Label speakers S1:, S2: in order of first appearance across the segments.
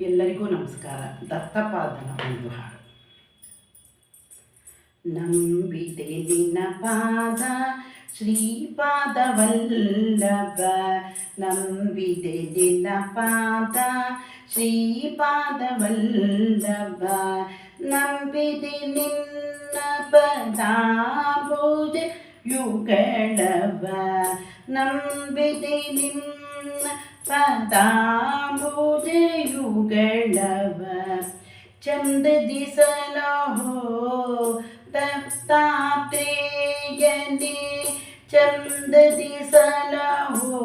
S1: ಎಲ್ಲರಿಗೂ ನಮಸ್ಕಾರ ದತ್ತಪಾದನ ಒಂದು ಹಾಡು ನಂಬಿದೆ ನಿನ್ನ ಪಾದ ಶ್ರೀಪಾದ ವಲ್ಲಭ ನಂಬಿದೆ ನಿನ್ನ ಪಾದ ಶ್ರೀಪಾದ ವಲ್ಲಭ ನಂಬಿದೆ ನಿನ್ನ ಪದಾಭುಜ ಯುಗಳವ ನಂಬಿದೆ ನಿನ್ನ ಪದಾಭುಜ ಯುಗಳವ ಚಂದದಿ ಸಲಹೋ ದತ್ತಾತ್ರೇಯನೇ ಚಂದದಿ ಸಲಹೋ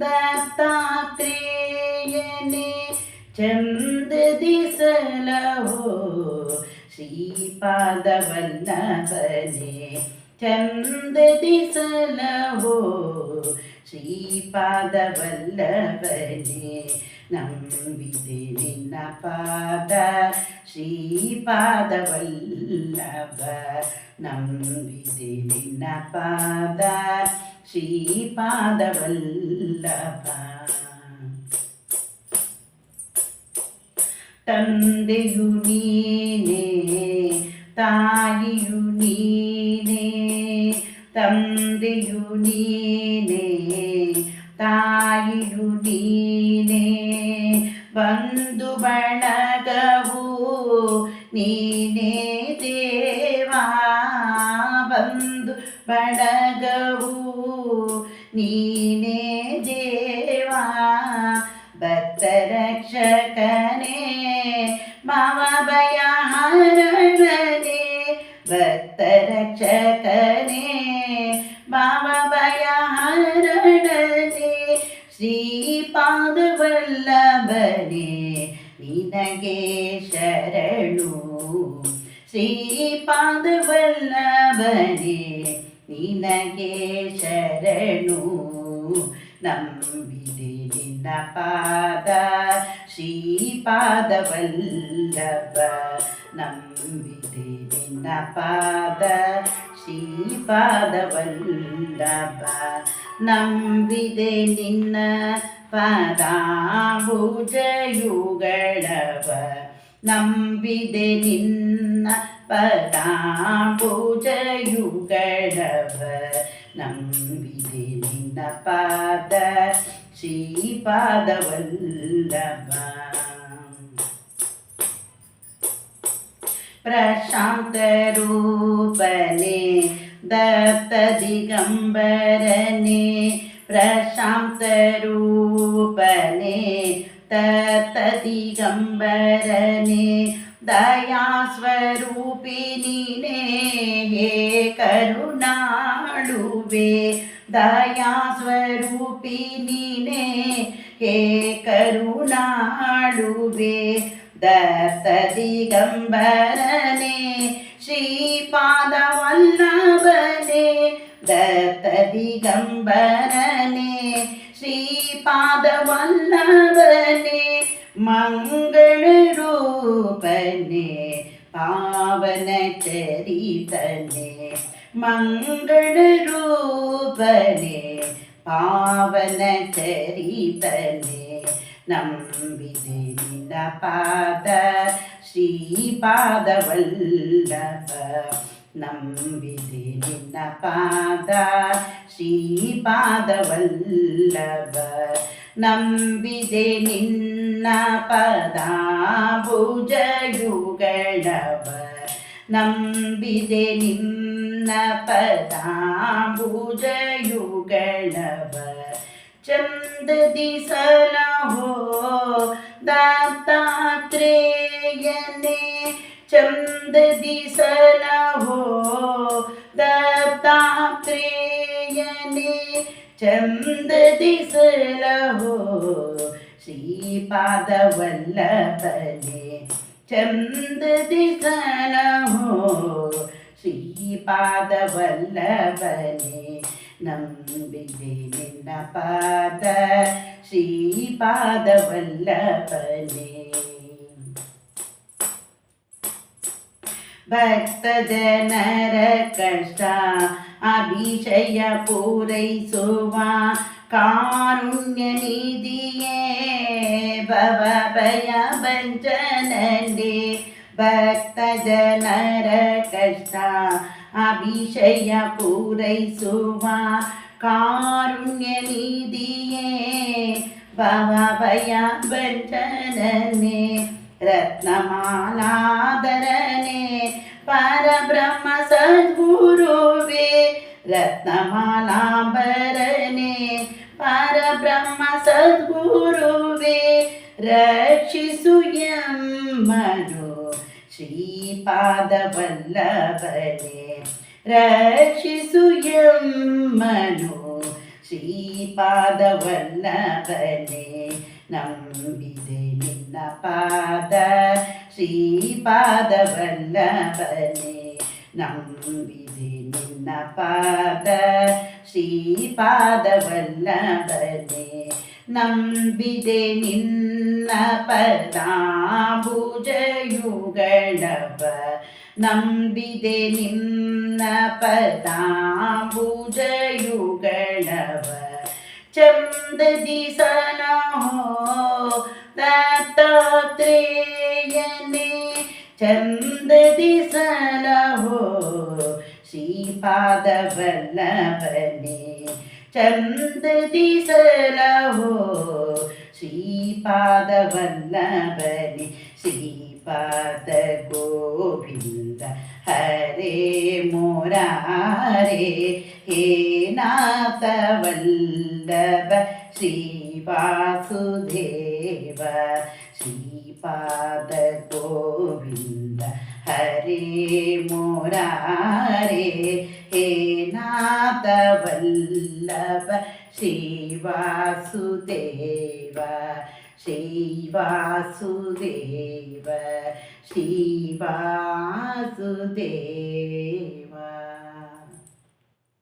S1: ದತ್ತಾತ್ರೇಯನೇ ಚಂದದಿ ಸಲಹೋ ಶ್ರೀಪಾದವಲ್ಲಭನೆ ಚಂದದಿ ಸಲಹೋ ಶ್ರೀಪಾದವಲ್ಲಭನೆ ನಂಬಿದೆ ನಿನ್ನ ಪಾದ, ಶ್ರೀಪಾದವಲ್ಲಭ. ನಂಬಿದೆ ನಿನ್ನ ಪಾದ, ಶ್ರೀಪಾದವಲ್ಲಭ. ತಂದೆಯು ನೀನೇ, ತಾಯಿಯು ನೀನೇ. ತಂದೆಯು ನೀನೇ, ತಾಯಿಯು ನೀನೇ ಬಂಧು ಬಳಗವು ನೀನೇ ದೇವಾ ಬಂದು ಬಳಗವು ನಿನಗೆ ಶರಣು. ಶ್ರೀಪಾದವಲ್ಲಭನೆ ನಿನಗೆ ಶರಣು. ನಂಬಿದೆ ನಿನ್ನ ಪಾದ ಶ್ರೀಪಾದವಲ್ಲಭ ನಂಬಿದೆ ನಿನ್ನ ಪಾದ ಶ್ರೀಪಾದವಲ್ಲಭ ನಂಬಿದೆ ನಿನ್ನ ಪದಾಂಬುಜಯುಗಳವ ನಂಬಿದೆ ನಿನ್ನ ಪದಾಂಬುಜಯುಗಳವ ನಂಬಿದೆ ನಿನ್ನ ಪಾದ ಶ್ರೀಪಾದವಲ್ಲಭ प्रशान्तरूपने दत्तदिगम्बरने प्रशान्तरूपने ददिगम्बरने दया स्वरूपिणी ने हे करुणालुवे दया हे करुणालुवे தத்ததிகம்பரனே ஸ்ரீபாதவல்லபனே தத்ததிகம்பரனே ஸ்ரீபாதவல்லபனே மங்கள ரூபனே பாவன சரிதனே மங்கள ரூபனே பாவன சரிதனே ಮಂಗಳ ರೂಪನೆ ಪಾವನ ಚರಿತನೆ ಮಂಗಳ ರೂಪನೆ ಪಾವನ ಚರಿತನೆ ನಂಬಿದೆ ನಿನ್ನ ಪಾದ ಶ್ರೀಪಾದವಲ್ಲಭ ನಂಬಿದೆ ನಿನ್ನ ಪಾದ चंद दिसला हो दत्तात्रेयने चंद दिसला हो दत्तात्रेयने चंद दिसला हो श्रीपाद वल्लभ ने चंद दिसला हो श्रीपाद वल्लभ ने ಚಂದದಿ ಸಲಹೋ ಶ್ರೀಪಾದವಲ್ಲಭನೆ ಚಂದದಿ ಸಲಹೋ ಶ್ರೀಪಾದವಲ್ಲಭನೆ ನಂಬಿದೆ ನಿನ್ನ ಪಾದ ಶ್ರೀಪಾದವಲ್ಲಭನೆ ಭಕ್ತ ಜನರ ಕಷ್ಟ அபிஷய பூரை சுவா காருண்ய நீதியே பவபய பண்டனே ரத்னமாலாதரனே. பரபிரம்ம சத்குருவே ரத்னமாலாபரனே. பரபிரம்ம சத்குருவே ரட்சிசுயம் மனோ പാദവല്ലഭനെ രക്ഷിസുയം മനോ. ശ്രീപാദവല്ലഭനെ നമ്പിതെ നിന്ന പാദ. ശ്രീപാദവല്ലഭനെ നമ്പിതെ പാദ. ശ്രീപാദവല്ലഭനെ നമ്പിതെ നിന്ന പദാഭുജ ಶ್ರೀಪಾದವಲ್ಲಭನೆ ನಂಬಿದೆ ನಿನ್ನ ಪದಾಂಬುಜಯುಗಳವ ನಂಬಿದೆ ನಿನ್ನ ಪದಾಂಬುಜಯುಗಳವ ಚಂದದಿ ಸನಹೋ ದತ್ತಾತ್ರೇಯನೇ ಚಂದದಿ ಸಲಹೋ ಶ್ರೀಪಾದವಲ್ಲಭನೆ ಚಂದದಿ ಸಲಹೋ ಶ್ರೀಪಾದವಲ್ಲಭನೆ പാത ഗോവിന്ദ ഹരേ മുരാരേ ഹേ നാഥവല്ലഭ ശ്രീവാസുദേവ ശ്രീപാദ ഗോവിന്ദ ഹരേ മുരാരേ ഹേ നാഥവല്ലഭ ശ്രീവാസുദേവ ശ്രീവാസുദേവ ശ്രീവാസുദേവ